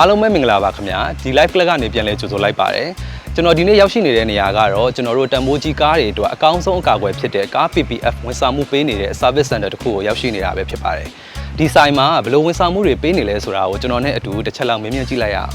အားလုံးပဲမင်္ဂလာပါခင်ဗျာဒီ live club ကနေပြန်လဲကြိုဆိုလိုက်ပါတယ်ကျွန်တော်ဒီနေ့ရောက်ရှိနေတဲ့နေရာကတော့ကျွန်တော်တို့တန်ဖိုးကြီးကားတွေအတွက်အကောင်းဆုံးအကာအကွယ်ဖြစ်တဲ့ကား PPF ဝန်ဆောင်မှုပေးနေတဲ့ service center တစ်ခုကိုရောက်ရှိနေတာပဲဖြစ်ပါတယ်ဒီဆိုင်မှာဘယ်လိုဝန်ဆောင်မှုတွေပေးနေလဲဆိုတာကိုကျွန်တော်နဲ့အတူတစ်ချက်လောက်မေးမြန်းကြည့်လိုက်ရအောင်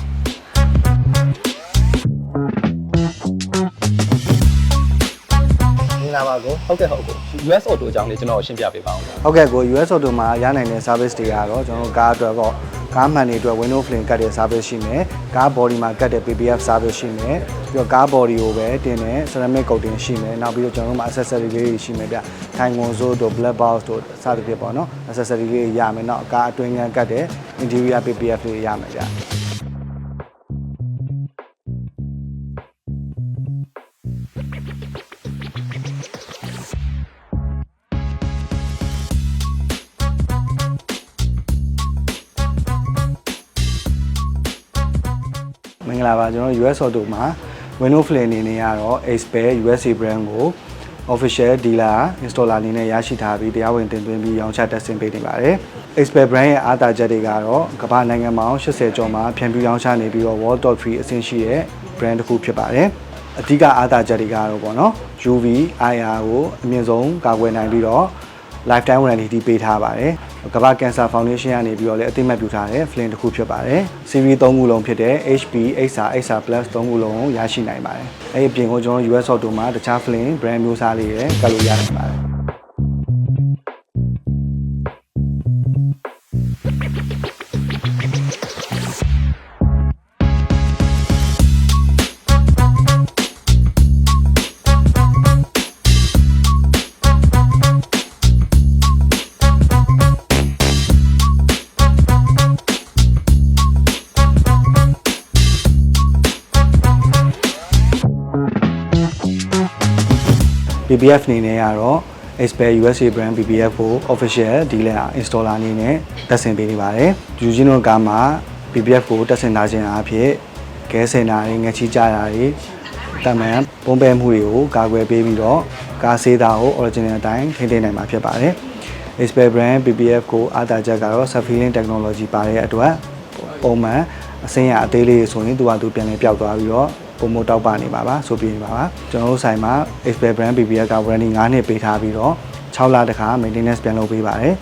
င်္ဂလာပါကိုဟုတ်ကဲ့ဟုတ်ကို US Auto အကြောင်းလေးကျွန်တော်ရှင်းပြပေးပါဦးဟုတ်ကဲ့ကို US Auto မှာရနိုင်တဲ့ service တွေကတော့ကျွန်တော်တို့ကားအတွက်ပေါ့ကားမှန်တွေအတွက် window film ကတ်တဲ့ service ရှိမယ်ကား body မှာကတ်တဲ့ PPF service ရှိမယ်ပြီးတော့ကား body ကိုပဲတင်တဲ့ ceramic coating ရှိမယ်နောက်ပြီးတော့ကျွန်တော်တို့မှာ accessory လေးတွေရှိမယ်ဗျထိုင်ကွန်ဆိုးတို့ black box တို့စသဖြင့်ပေါ့နော် accessory လေးတွေရမယ်နောက်ကားအတွင်းကကတ်တဲ့ interior PPF တွေရမယ်ဗျ မင်္ဂလာပါကျွန်တော် US Auto မှာ window flare အနေနဲ့ကတော့ Xpay USA brand ကို official dealer installer အနေနဲ့ရရှိထားပြီးတရားဝင်တင်သွင်းပြီးရောင်းချတက်ဆင်ပေးနေပါတယ်။ Xpay brand ရဲ့အားသာချက်တွေကတော့ကမ္ဘာနိုင်ငံပေါင်း80ကျော်မှာဖြန့်ဖြူးရောင်းချနေပြီးတော့ World Top 3အဆင့်ရှိတဲ့ brand တစ်ခုဖြစ်ပါတယ်။အဓိကအားသာချက်တွေကတော့ပေါ့နော် UV IR ကိုအမြင့်ဆုံးကာကွယ်နိုင်ပြီးတော့ lifetime warranty ပေးထားပါတယ်။ ကမ္ဘာ Cancer Foundation ကနေပြီးတော့လည်းအသိအမှတ်ပြုထားတဲ့ flame တစ်ခုဖြစ်ပါတယ်။ series 3ခုလုံးဖြစ်တဲ့ HP, XR, XR Plus 3ခုလုံးကိုရရှိနိုင်ပါတယ်။အဲဒီအပြင်ကိုကျွန်တော် US Auto မှာတခြား flame brand မျိုးစားလေးတွေကတ်လို့ရနိုင်ပါတယ်။ PPF အနေနဲ့ကတော့ Xpay USA brand PPF ကို official dealer installer အနေနဲ့တက်ဆင်ပေးနေပါတယ်။ယူဂျင်းတို့ကမှာ PPF ကိုတက်ဆင်လာခြင်းအဖြစ်ကဲစင်တာတွေငှက်ချီကြတာတွေတမန်ပုံပဲမှုတွေကိုကာကွယ်ပေးပြီးတော့ကားဆေးတာကို original အတိုင်းထိန်းသိမ်းနိုင်မှာဖြစ်ပါတယ်။ Xpay brand PPF ကိုအားသာချက်ကတော့ self healing technology ပါတဲ့အတွက်ပုံမှန်အစင်းရအသေးလေးဆိုရင်သူကသူပြန်လဲပျောက်သွားပြီးတော့ ပုံမတောက်ပနေပါပါဆိုပြီးနေပါပါကျွန်တော်တို့ဆိုင်မှာ Xpay brand PPF က warranty 9နှစ်ပေးထားပြီးတော့6လတခါ maintenance ပြန်လုပ်ပေးပါတယ်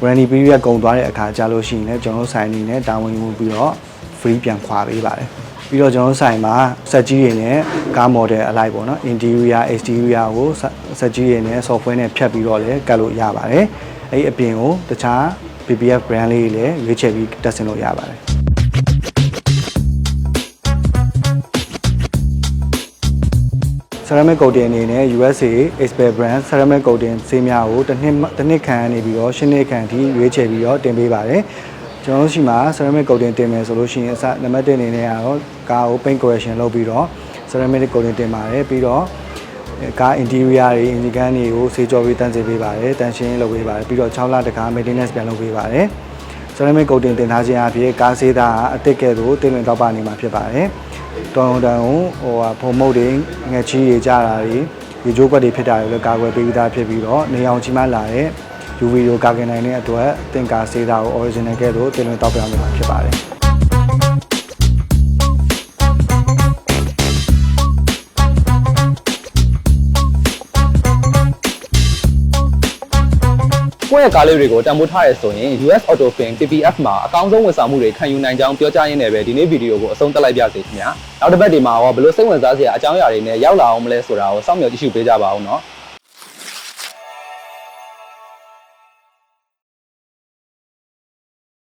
warranty period ကုန်သွားတဲ့အခါကြာလို့ရှိရင်လည်းကျွန်တော်တို့ဆိုင်အနေနဲ့တာဝန်ယူပြီးတော့ free ပြန်ခွာပေးပါတယ်ပြီးတော့ကျွန်တော်တို့ဆိုင်မှာစက်ကြီးတွေနဲ့ကား model အလိုက်ပေါ့နော် interior exterior ကိုစက်ကြီးတွေနဲ့ software နဲ့ဖြတ်ပြီးတော့လည်းကတ်လို့ရပါတယ်အဲ့ဒီအပြင်ကိုတခြား PPF brand လေးတွေလည်းရွေးချယ်ပြီးတက်ဆင်လို့ရပါတယ် ceramic coating အနေနဲ့ USA Xpay brand ceramic coating ဆေးများကိုတစ်နှစ်တစ်နှစ်ခန့်နေပြီးတော့ရှင်းနှစ်ခန့်အထိရွေးချယ်ပြီးတော့တင်ပေးပါတယ်ကျွန်တော်တို့ရှိမှာ ceramic coating တင်မယ်ဆိုလို့ရှိရင်အစနံပါတ်1အနေနဲ့ကတော့ကားကို paint correction လုပ်ပြီးတော့ ceramic coating တင်ပါတယ်ပြီးတော့ကား interior တွေ engine ကန်းတွေကိုဆေးကြောပြီးတန်းစေပေးပါတယ်တန်းရှင်းလုပ်ပေးပါတယ်ပြီးတော့6လတခါ maintenance ပြန်လုပ်ပေးပါတယ် ceramic coating တင်ထားခြင်းအပြင်ကားဆေးသားအသစ်ကဲ့သို့တင်လွင်တော့ပါနေမှာဖြစ်ပါတယ်။ တောင်တန်ကိုဟိုဟာဖုံမုတ်တွေငှက်ချီးတွေကြတာတွေရေချိုးကွက်တွေဖြစ်တာတွေလည်းကာကွယ်ပေးပြီးသားဖြစ်ပြီးတော့နေအောင်ချီမလာတဲ့ UV တို့ကာကွယ်နိုင်တဲ့အတွက်တင်ကာဆေးသားကို original ကဲ့သို့တင်လွင်တော့ပြနေမှာဖြစ်ပါတယ်။ ကိုယ့်ရဲ့ကားလေးတွေကိုတံမိုးထားရဆိုရင် US Auto Fin PPF မှာအကောင်းဆုံးဝန်ဆောင်မှုတွေခံယူနိုင်ကြောင်းပြောကြားရင်းနဲ့ပဲဒီနေ့ဗီဒီယိုကိုအဆုံးသတ်လိုက်ပါစေခင်ဗျာနောက်တစ်ပတ်ဒီမှာရောဘယ်လိုစိတ်ဝင်စားစရာအကြောင်းအရာတွေနဲ့ရောက်လာအောင်မလဲဆိုတာကိုစောင့်မျှော်ကြည့်ရှုပေးကြပါဦးနော်